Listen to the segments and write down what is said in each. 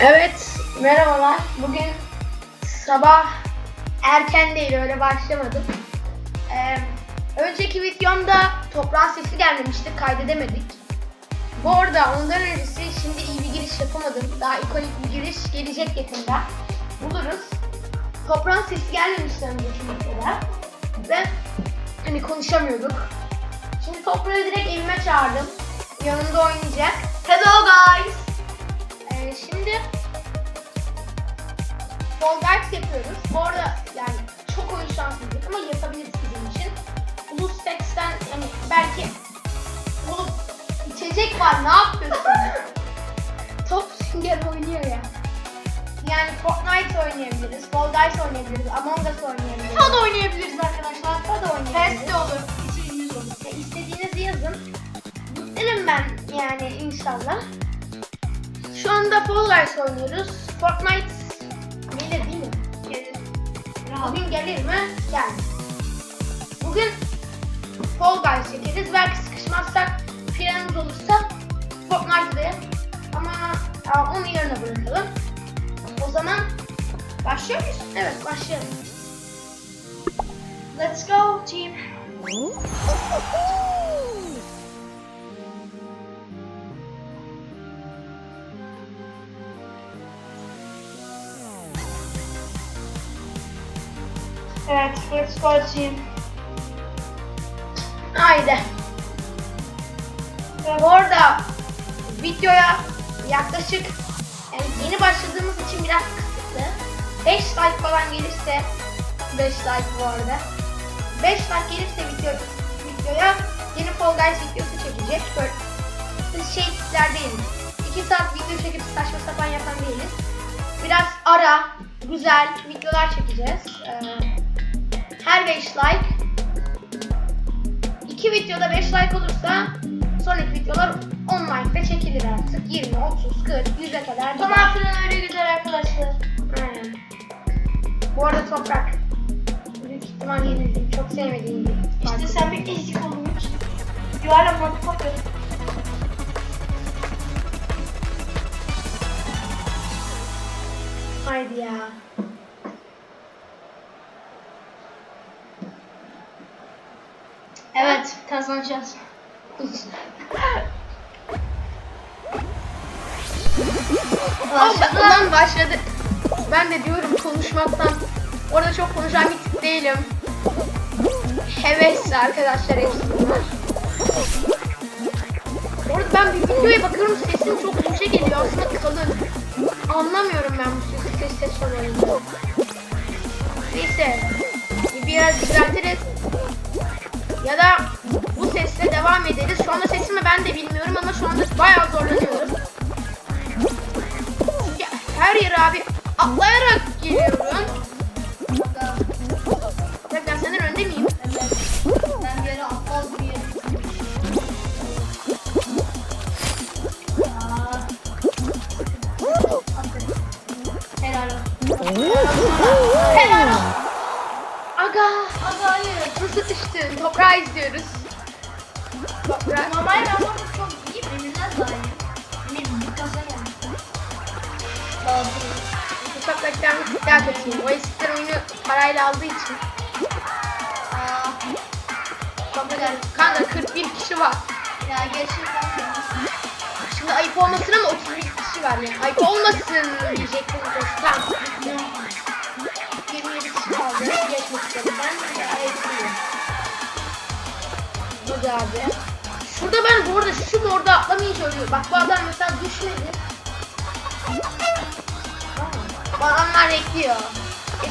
Evet, merhabalar. Bugün sabah erken değil, öyle başlamadım. Ee, önceki videomda toprağın sesi gelmemişti, kaydedemedik. Bu arada ondan öncesi şimdi iyi bir giriş yapamadım. Daha ikonik bir giriş gelecek yakında. Buluruz. Toprağın sesi gelmemişti önceki videoda. Ve hani konuşamıyorduk. Şimdi toprağı direkt evime çağırdım. Yanımda oynayacak. Hello guys! Ee, şimdi Guys yapıyoruz. Bu arada yani çok oyun şanssızlık ama yapabiliriz bizim için. Blue Stacks'ten yani belki oğlum içecek var ne yapıyorsun? Top Sünger oynuyor ya. Yani Fortnite oynayabiliriz, Fall Guys oynayabiliriz, Among Us oynayabiliriz. Daha da oynayabiliriz arkadaşlar. Daha da oynayabiliriz. Test de olur. İçeriğimiz olur. Ya istediğinizi yazın. Bitirim ben yani inşallah. Şu anda Fall Guys oynuyoruz. Fortnite gelir değil mi? Gelir. Bugün gelir mi? Gel. Bugün Fall Guys çekeriz. Belki sıkışmazsak planımız olursa Fortnite'da ama aa, onu yarına bırakalım. O zaman başlıyor muyuz? Evet başlayalım. Let's go team. Evet, go team. Haydi. Bu arada videoya yaklaşık yani yeni başladığımız için biraz kısıtlı. 5 like falan gelirse 5 like bu arada. 5 like gelirse video, videoya yeni Fall Guys videosu çekecek. Böyle biz şey tipler değiliz. 2 saat video çekip saçma sapan yapan değiliz. Biraz ara, güzel videolar çekeceğiz. Ee, her 5 like İki videoda 5 like olursa sonraki videolar 10 like'da çekilir artık. 20, 30, 40, 100'e kadar. Falan filan öyle güzel arkadaşlar. Aynen. Bu arada toprak. Büyük ihtimal yenildim. Çok sevmediğim bir İşte sen bir ezik olmuş. You are a motherfucker. Haydi ya. Kazanacağız. Başladı. Ulan başladı. Ben de diyorum konuşmaktan. Orada çok konuşan bir tip değilim. Hevesli arkadaşlar hepsi bunlar. Bu arada ben bir videoya bakıyorum sesim çok yüksek geliyor aslında kalın. Anlamıyorum ben bu sesi ses ses olayını. Neyse. Biraz düzeltiriz. Ya da bu sesle devam ederiz. Şu anda sesimi ben de bilmiyorum ama şu anda bayağı zorlanıyorum. Ya, her yere abi atlayarak geliyorum. Ya ben senden önde miyim? Ben bir yere yere Aa. Helal. Helal. Aga. Aga hayır. Nasıl düştün? Toprağı izliyoruz. O eskiden oyunu parayla aldığı için. Aa. Toprak kanka 41 kişi var. Ya gerçekten. Şimdi ayıp olmasın ama 31 kişi var yani. Ayıp olmasın diyecektim. Tamam. 27 kişi kaldı. Geçmek üzere. Ben ayıplıyım. Burada abi. Şurada ben bu arada şu orada atlamayınca ölüyor. Bak bu adam mesela düşmedi. Bu adamlar bekliyor. De.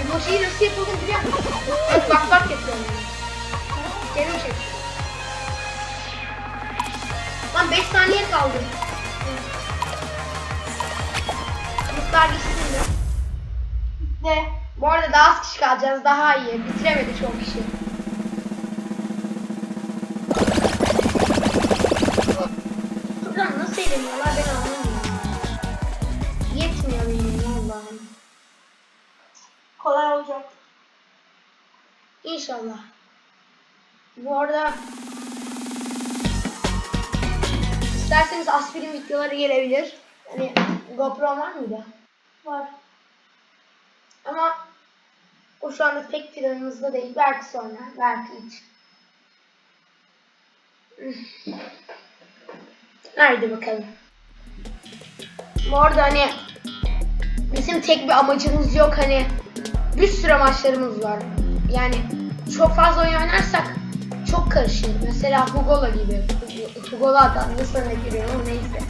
Emojiyi nasıl yapıldığını biliyor musun? Bak bak bak yapıyorum. Canım çekti. Lan 5 saniye kaldı. Mutlar gitsin mi? Ne? Bu arada daha az kişi kalacağız. Daha iyi. Bitiremedi çok kişi. Şuradan nasıl eğleniyorlar ben anlamıyorum. Yetmiyor benim Allah'ım. İnşallah. Bu arada isterseniz aspirin videoları gelebilir. Hani GoPro var mıydı? Var. Ama o şu anda pek planımızda değil. Belki sonra, belki hiç. Haydi bakalım. Bu arada hani bizim tek bir amacımız yok hani bir sürü amaçlarımız var. Yani çok fazla oyun oynarsak çok karışır. Mesela Hugola gibi. Hugola'dan nasıl örnek veriyorum neyse.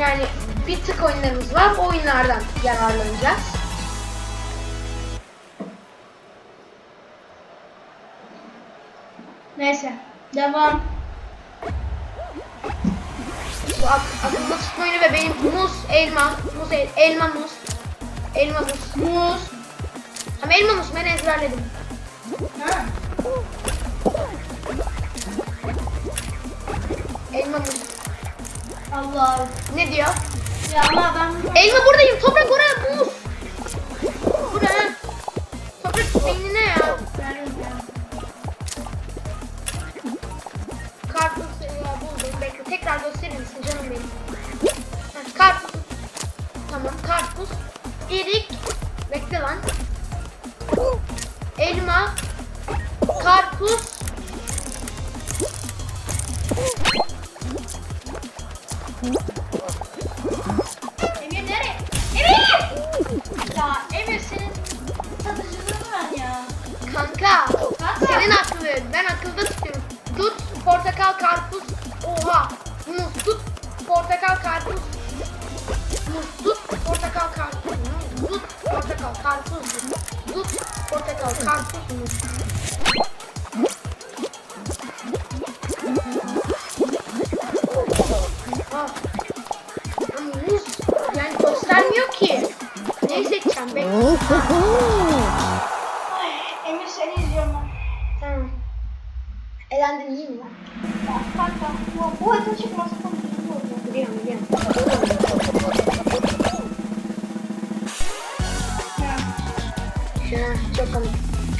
Yani bir tık oyunlarımız var. O oyunlardan yararlanacağız. Neyse. Devam. Bu ak akılda tutma oyunu ve benim muz, elma, muz, el- elma, muz, elma, muz, muz. Ama elma, muz ben ezberledim. Ha. Elma, muz. Allah. Ne diyor? Ya ama ben. Elma buradayım. Toprak oraya muz. Kanka. Kanka. Senin aklın. Ben akılda tutuyorum. Tut portakal karpuz. Oha. Muz tut portakal karpuz. Muz tut portakal karpuz. Muz tut portakal karpuz. Tut portakal karpuz. Muz.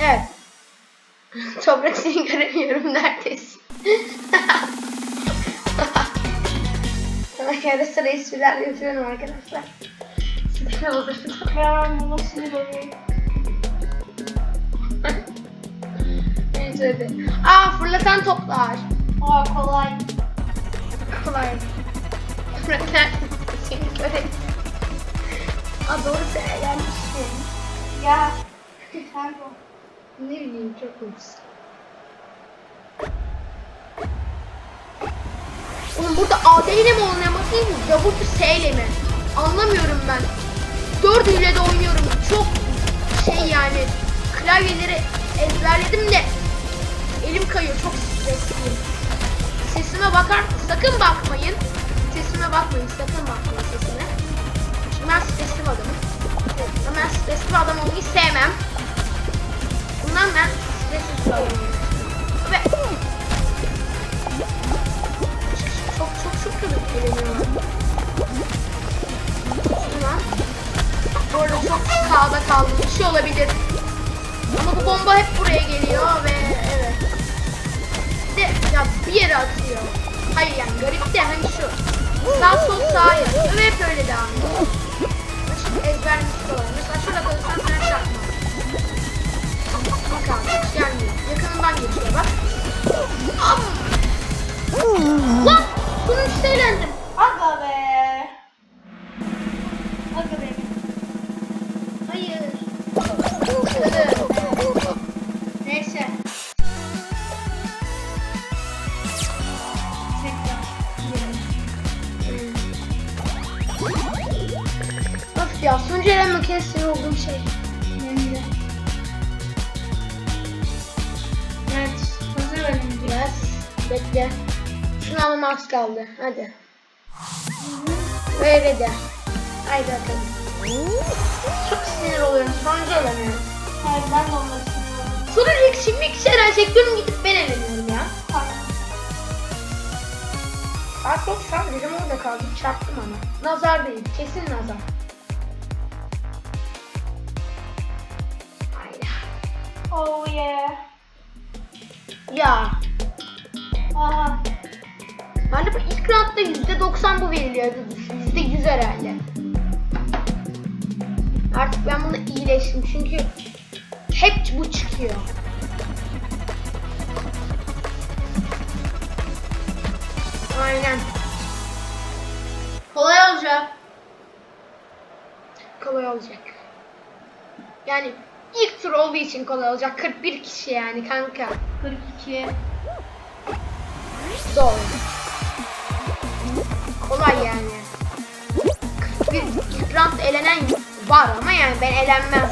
Evet. Toprak seni göremiyorum neredesin? Sana ara sıra espriler yapıyorum arkadaşlar. Sinir olurum. Ben bunu sinir oluyorum. Neyse. Aa fırlatan toplar. Aa kolay. Kolay. Toprak neredesin? Seni göremiyorum. Aa doğru sen gelmişsin. Ya. Kanka. Ne bileyim çok komiksin. Oğlum burada AD ile mi değil mi? W S ile mi? Anlamıyorum ben. Dördüyle de oynuyorum. Çok şey yani klavyeleri ezberledim de elim kayıyor. Çok stresliyim. Sesime bakar sakın bakmayın. Sesime bakmayın. Sakın bakmayın sesime. Çünkü ben stresli adamım. Ama ben stresli adam olmayı sevmem. Bundan ben stressiz bir adamım. Ve çok çok çok kötü eğleniyorum. Tamam. Bu arada çok sağda kaldım. Bir şey olabilir. Ama bu bomba hep buraya geliyor ve evet. De ya bir yere atıyor. Hayır yani garip de hani şu. Sağ sol sağ ya. Ve hep öyle devam ediyor. Şimdi ezberlemiş olan. Mesela şurada kalırsan. Bak abi gelmiyor. Yakınından geçiyor bak. Am! Lan! Sonuçta eğlendim. Aga be. Bekle. Şunu az kaldı. Hadi. Ve ready. Haydi bakalım. Çok sinir oluyorum. Sonucu eğleniyorum. Hayır ben de onları sunuyorum. Sonucu şimdi eğlenecek diyorum gidip ben eğleniyorum ya. Saat 90 dedim orada kaldım. Çarptım ama. Nazar değil. Kesin nazar. Aynen. Oh yeah. Ya. Aha. Galiba ilk roundda %90 bu veriliyordu. %100 herhalde. Artık ben bunu iyileştim çünkü hep bu çıkıyor. Aynen. Kolay olacak. Kolay olacak. Yani ilk tur olduğu için kolay olacak. 41 kişi yani kanka. 42. Zor. Kolay yani. 41 ilk round elenen var ama yani ben elenmem.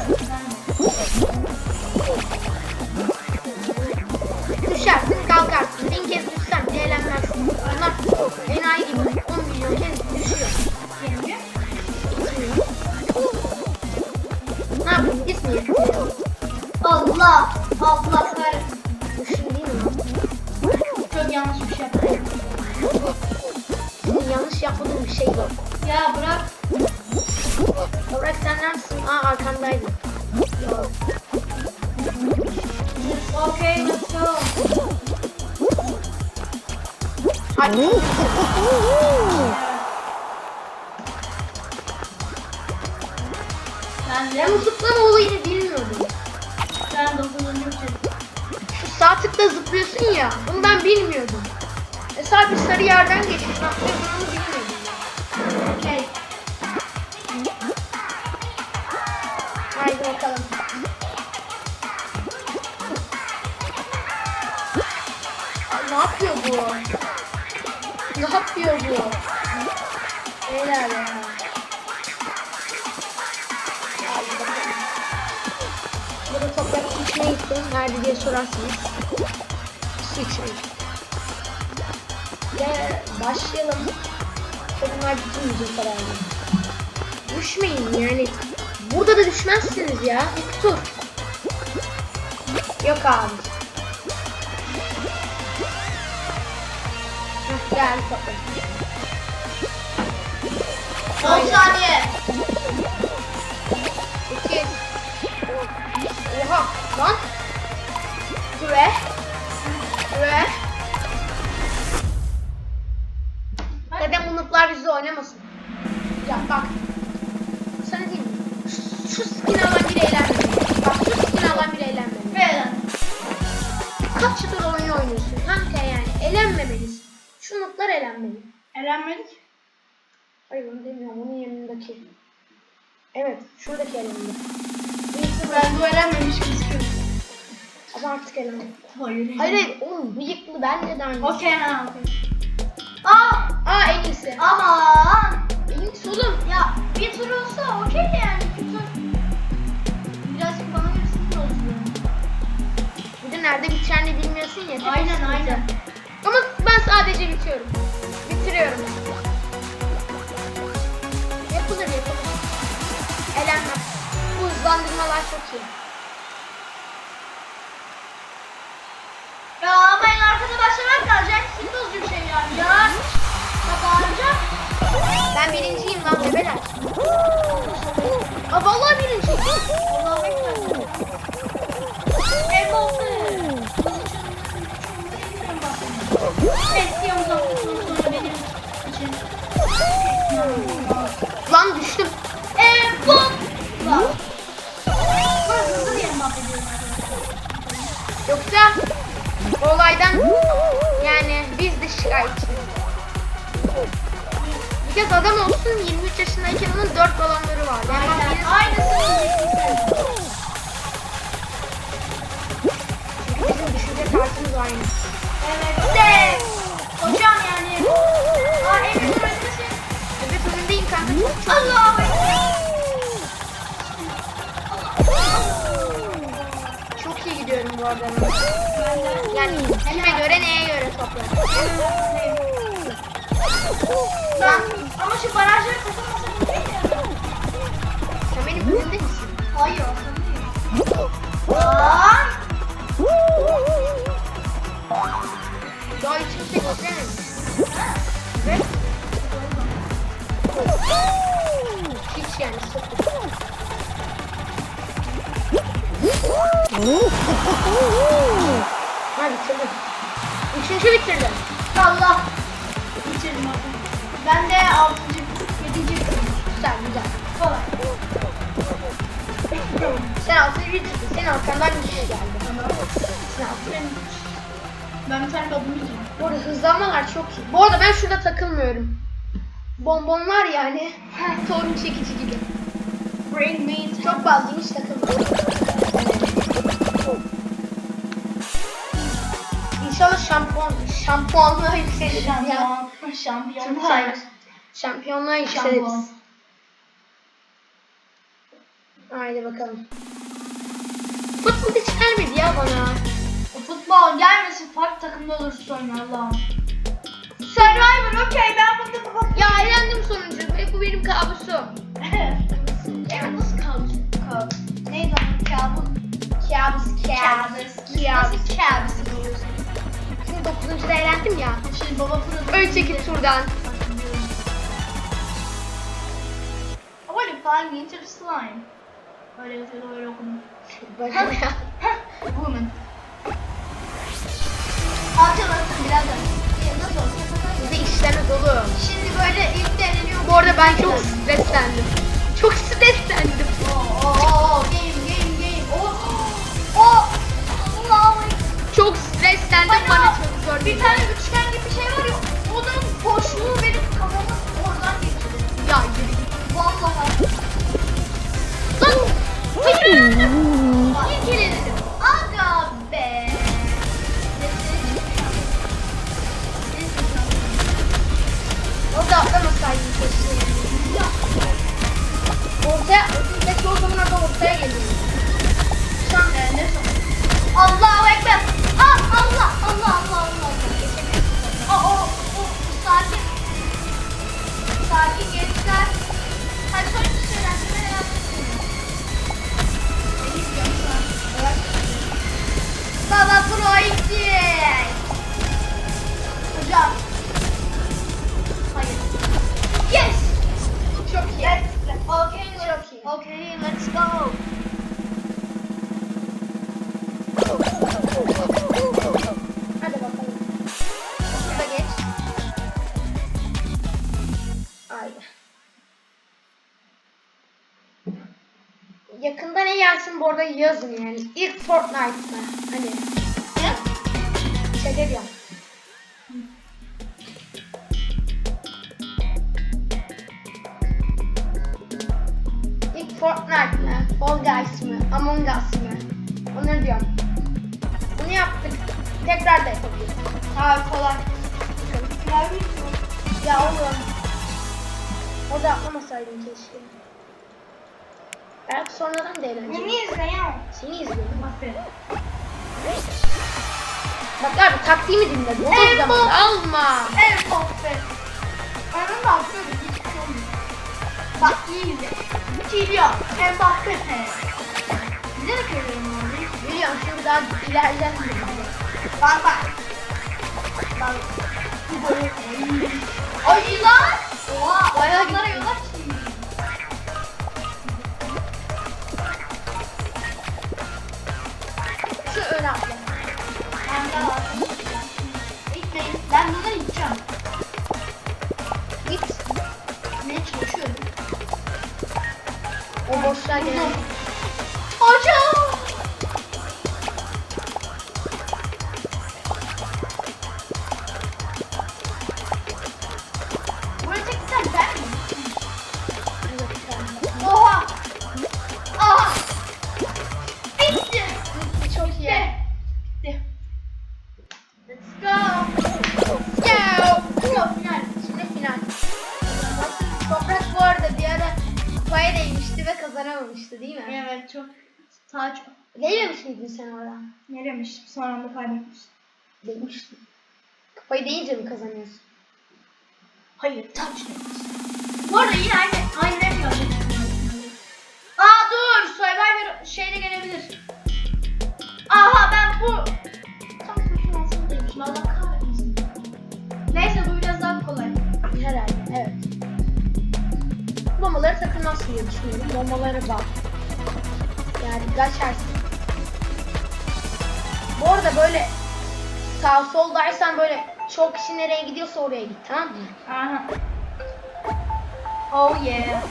Sağ tıkla zıplıyorsun ya. Bunu ben bilmiyordum. E sadece sarı yerden geçiyorsun. Aslında ben onu bilmiyordum. Okay. Haydi bakalım. Ne yapıyor bu? Ne yapıyor bu? Beyler ya. Burada toprak içmeye gittim. Nerede diye sorarsınız. Gittim. Ve başlayalım. Takımlar gitmeyecek herhalde. Düşmeyin yani. Burada da düşmezsiniz ya. İlk tur. Yok abi. Gel toprak. 10 saniye. İki. Oha lan. Süre. Neden bu noob'lar bizle oynamasın? Ya bak. Sana diyeyim? Şu, şu skin alan biri eğlenmedi. Bak şu skin alan biri eğlenmedi. Böyle. Kaç yıldır oyun oynuyorsun kanka yani. Eğlenmemelisin. Şu noob'lar eğlenmeli. Elenmedik. Hayır onu demiyorum. Onun yanındaki. Evet. Şuradaki elendi. Neyse ben bu elenmemiş gözüküyorum. Artık elendi. Hayır. Hayır hayır. Oğlum bıyıklı bence de aynı. Okey ha okey. Aa Aa en iyisi. aman. En iyisi oğlum. Ya bir tur olsa okey yani bir tur. Birazcık bana göre sıfır olsun. Bir de nerede biteceğini bilmiyorsun ya. Aynen sıkıntı. aynen. Ama ben sadece bitiyorum. Bitiriyorum. Yapılır yapılır. Elenmez. Bu hızlandırmalar çok iyi. Ya ama en arkada başlamak kalacak. Bozucu bir şey yani ya. Ya bağıracağım. Ben birinciyim lan bebeler. Aa vallahi Bir kez adam olsun 23 yaşındayken onun 4 balonları var. Yani Aynen. sen. Bizim düşünce tarzımız aynı. Evet de. Hocam yani. Aa Emre öğretmesin. Evet önündeyim kanka. Çok çok. İyi gidiyorum bu arada. ben. Ben. Yani kime göre neye göre toplar. Lan ama şu barajları kazanmasa değil ya. Sen benim önümde misin? Hayır aslında değil. Lan. Daha hiç kimse götürememiş. Ve hiç yani sıfır. Ha bitirdim. Üçüncü bitirdim. Allah. Ben de 6. 7. bitirdim. Güzel güzel. Kolay. Sen altıncı bitirdin. Senin arkandan bir şey geldi. Sen altıncı Ben bir tane babamı yiyeceğim. Bu arada hızlanmalar çok iyi. Bu arada ben şurada takılmıyorum. Bonbon var yani. Torun çekici gibi. Bring me to Çok bazıymış takılmıyorum. İnşallah şampuan, şampuanlığa yükseliriz ya. Şampiyonlar. Şampiyonluğa yükseliriz. Haydi bakalım. Futbol hiç gelmedi ya bana. O futbol gelmesin farklı takımda olursun sonra Allah'ım. Survivor okey ben bunu bu Ya eğlendim sonuncu. Ve bu benim kabusum. Ya nasıl kabus? Neydi o? Kabus. Kabus, Kabus. kabus. Nasıl kabus buluyorsun? Şimdi dokuzuncuda eğlendim ya. Şimdi baba fırladı. Ön çekip turdan. I want to find slime. Öyle yazıyordu öyle okudum. Ne ya? Woman. Alçalasın birader. Nasıl olsun? Bize işleme dolu. Şimdi böyle ilk deneniyor. Bu arada ben çok streslendim. Yakında ne gelsin bu arada yazın yani. İlk Fortnite mı? Hani Ne? şey diyorum. İlk Fortnite mı? Fall Guys mı? Among Us mı? Onları diyorum. Bunu yaptık. Tekrar da yapabiliriz. Ha kolay. Ya oğlum. Orada atlamasaydın keşke. Belki sonradan da eğlenceli. Beni izle ya. Seni izliyorum. Aferin. Bak abi taktiğimi dinle. Doğru Evet, zaman bu- alma. Evet aferin. Anam da aferin. Hiç olmuyor. Bak iyi izle. Geliyor. Mbappe. Bize de görüyorum abi. Biliyorum şimdi daha ileriden Bak bak. Bak. Ay lan. Oha. Bayağı Adamlara O boşluğa Kupayı deyince mi kazanıyorsun? Hayır taç demiş. Bu arada yine aynı aynı renk yazdık. Aa dur Survivor şeyle gelebilir. Aha ben bu tam saçın altına değmişim. Allah kahretmesin. Neyse bu biraz daha kolay. Herhalde evet. Bombaları takılmazsın diye düşünüyorum. Bombalara bak. Yani kaçarsın. Bu arada böyle sağ soldaysan böyle çok kişi nereye gidiyorsa oraya git tamam mı? Aha. Oh yeah.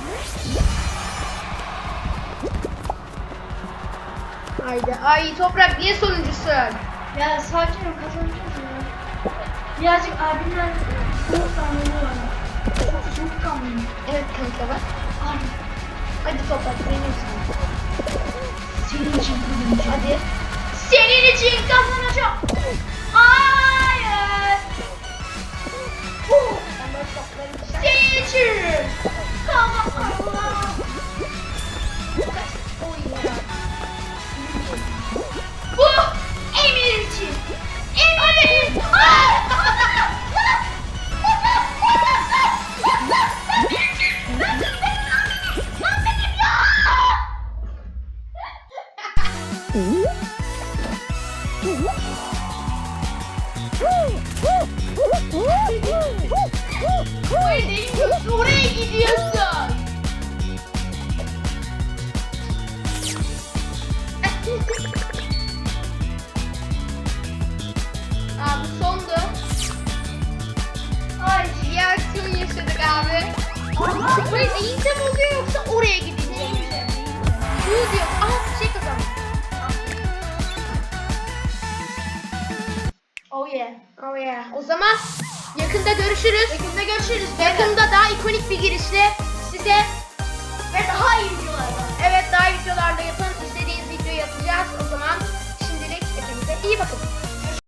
Haydi. Ay toprak niye sonuncusun? Ya sakin ol kazanacağız ya. Birazcık abimden soğukkanlılığı var. Çok soğukkanlıyım. Evet kanka bak. Abi Hadi toprak için. senin için kazanacağım. Hadi. Senin için kazanacağım. Böyle topları dışarı.